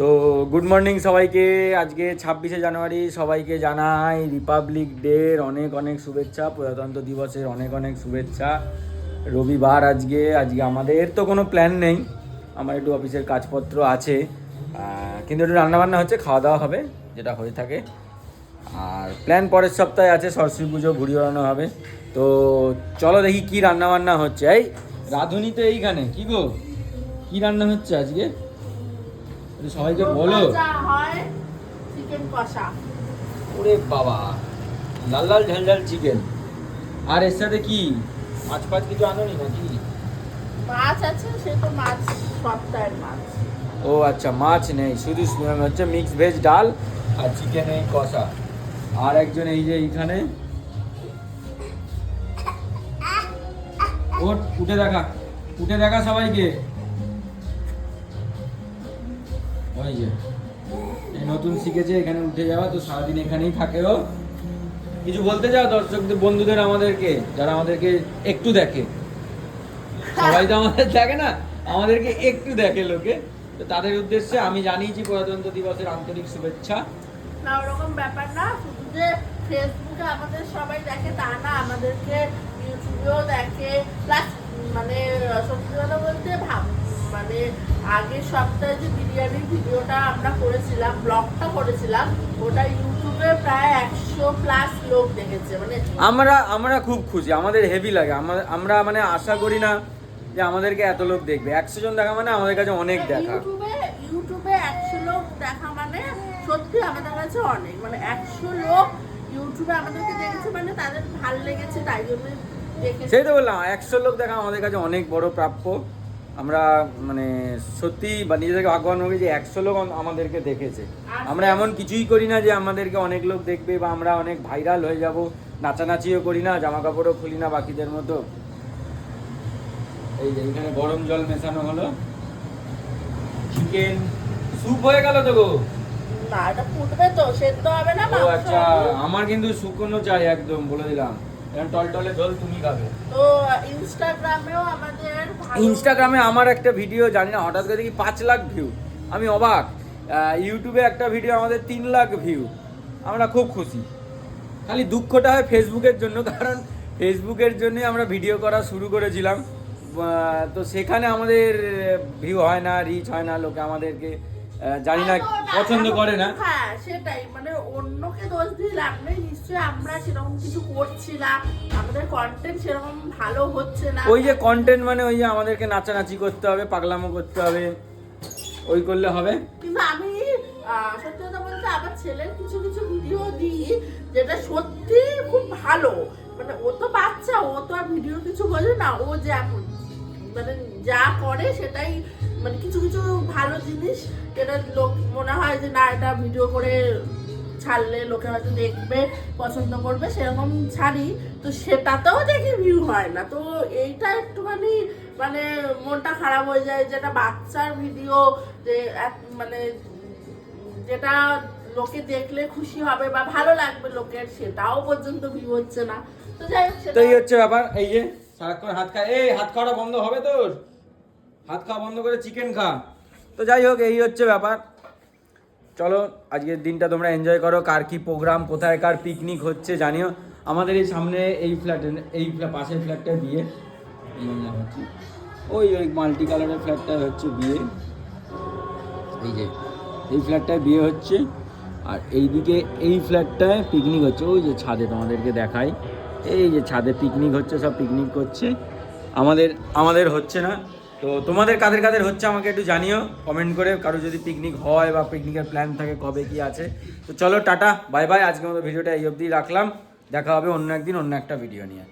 তো good morning সবাইকে। আজকে ছাব্বিশে জানুয়ারি, সবাইকে জানাই রিপাবলিক ডের অনেক অনেক শুভেচ্ছা, প্রজাতন্ত্র দিবসের অনেক অনেক শুভেচ্ছা। রবিবার আজকে আজকে আমাদের তো কোনো প্ল্যান নেই। আমার একটু অফিসের কাজপত্র আছে কিন্তু একটু রান্নাবান্না হচ্ছে খাওয়া দাওয়া হবে, যেটা হয়ে থাকে। আর প্ল্যান পরের সপ্তাহে আছে, সরস্বতী পুজো ঘুরি ওড়ানো হবে। তো চলো দেখি কি রান্নাবান্না হচ্ছে। এই, রাঁধুনি তো এইখানে, কি গো? কি রান্না হচ্ছে আজকে? সবাইকে বলো। হয় চিকেন কষা। ওরে বাবা লাল লাল ঝাল ঝাল চিকেন আর এর সাথে কি? মাছ ফাছ কিছু আনোনি নাকি? মাছ আছে সে তো মাছ সপ্তাহের মাছ। ও আচ্ছা মাছ নেই শুধু হচ্ছে মিক্স ভেজ ডাল আর চিকেন এই কষা। আর একজন এই যে এইখানে। ওট উঠে দেখা উঠে দেখা সবাইকে। ওই যে, এই নতুন শিখেছে, এখানে উঠে যাওয়া, তো সারাদিন এখানেই থাকে ও। কিছু বলতে চাও দর্শকদের, বন্ধুদের আমাদেরকে? যারা আমাদেরকে একটু দেখে। সবাই তো আমাদের দেখে না, আমাদেরকে একটু দেখে লোকে। তো তাদের উদ্দেশ্যে আমি জানিয়েছি প্রজাতন্ত্র দিবসের আন্তরিক শুভেচ্ছা। না, ওরকম ব্যাপার না যে ফেসবুকে আমাদের সবাই দেখে, তা না, আমাদেরকে ইউটিউবেও দেখে প্লাস মানে সত্যি কথা বলতে ভাব মানে আগের সপ্তাহে যে বিরিয়ানির ভিডিওটা আমরা করেছিলাম ব্লগটা করেছিলাম ওটা ইউটিউবে প্রায় একশো প্লাস লোক দেখেছে মানে আমরা আমরা খুব খুশি আমাদের হেভি লাগে। আমরা মানে আশা করি না যে আমাদেরকে এত লোক দেখবে। একশো জন দেখা মানে আমাদের কাছে অনেক দেখা। ইউটিউবে ইউটিউবে একশো লোক দেখা মানে সত্যি আমাদের কাছে অনেক। মানে একশো লোক ইউটিউবে আমাদেরকে দেখেছে মানে তাদের ভালো লেগেছে তাই জন্য সেই তো বললাম একশো লোক দেখা আমাদের কাছে অনেক বড় প্রাপ্য। আমরা মানে সত্যি বা নিজেদেরকে ভাগ্যবান ভাবি যে একশো লোক আমাদেরকে দেখেছে। আমরা এমন কিছুই করি না যে আমাদেরকে অনেক লোক দেখবে বা আমরা অনেক ভাইরাল হয়ে যাব। নাচানাচিও করি না জামা কাপড়ও খুলি না বাকিদের মতো। এই যে এখানে গরম জল মেশানো হলো। চিকেন স্যুপ হয়ে গেল তো গো? না এটা ফুটবে তো সেদ্ধ হবে না ও আচ্ছা আমার কিন্তু শুকনো চাই একদম বলে দিলাম। টলটলে জল তুমি খাবে। তো ইনস্টাগ্রামেও আমাদের ইনস্টাগ্রামে আমার একটা ভিডিও জানি না হঠাৎ করে দেখি পাঁচ লাখ ভিউ। আমি অবাক। ইউটিউবে একটা ভিডিও আমাদের তিন লাখ ভিউ। আমরা খুব খুশি। খালি দুঃখটা হয় ফেসবুকের জন্য কারণ ফেসবুকের জন্যই আমরা ভিডিও করা শুরু করেছিলাম। তো সেখানে আমাদের ভিউ হয় না রিচ হয় না লোকে আমাদেরকে। জানি না পছন্দ করে না। হ্যাঁ সেটাই। মানে অন্যকে দোষ দিয়ে লাভ নেই নিশ্চয়ই আমরা সেরকম কিছু করছি না। আমাদের কন্টেন্ট সেরকম ভালো হচ্ছে না। ওই যে কন্টেন্ট মানে ওই যে আমাদেরকে নাচানাচি করতে হবে পাগলামো করতে হবে ওই করলে হবে। কিন্তু আমি সত্যি কথা বলতে আমার ছেলের কিছু কিছু ভিডিও দিই যেটা সত্যি খুব ভালো। মানে ও তো বাচ্চা ও তো আর ভিডিও কিছু বোঝে না ও যেমন মানে যা করে সেটাই মানে কিছু কিছু ভালো জিনিস যেটা লোক মনে হয় যে না, এটা ভিডিও করে ছাড়লে লোকে হয়তো দেখবে, পছন্দ করবে, সেরকম ছাড়ি। তো সেটাতেও দেখি ভিউ হয় না। তো এইটা একটুখানি মানে মনটা খারাপ হয়ে যায় যেটা বাচ্চার ভিডিও যে মানে যেটা লোকে দেখলে খুশি হবে বা ভালো লাগবে লোকের, সেটাও পর্যন্ত ভিউ হচ্ছে না। তো যাই হোক তো এই সেটা হচ্ছে ব্যাপার। এই যে, সারাক্ষণ হাত খা এই হাত খাওয়াটা বন্ধ হবে তোর? হাত খাওয়া বন্ধ করে চিকেন খা। তো যাই হোক, এই হচ্ছে ব্যাপার। চলো, আজকের দিনটা তোমরা এনজয় করো। কার কি প্রোগ্রাম কোথায় কার পিকনিক হচ্ছে জানিও। আমাদের এই সামনে এই ফ্ল্যাটে এই পাশের ফ্ল্যাটটা বিয়ে। ওই ওই মাল্টি কালারের ফ্ল্যাটটা হচ্ছে বিয়ে। এই যে, এই ফ্ল্যাটটায় বিয়ে হচ্ছে। আর এইদিকে এই ফ্ল্যাটটায় পিকনিক হচ্ছে। ওই যে ছাদে তোমাদেরকে দেখাই। এই যে ছাদে পিকনিক হচ্ছে, সব পিকনিক করছে। আমাদের আমাদের হচ্ছে না। তো তোমাদের কাদের কাদের হচ্ছে আমাকে একটু জানিও কমেন্ট করে, কারও যদি পিকনিক হয় বা পিকনিকের প্ল্যান থাকে কবে কি আছে। তো চলো টাটা বাই বাই আজকে মতো ভিডিওটা এই অবধি রাখলাম। দেখা হবে অন্য একদিন অন্য একটা ভিডিও নিয়ে।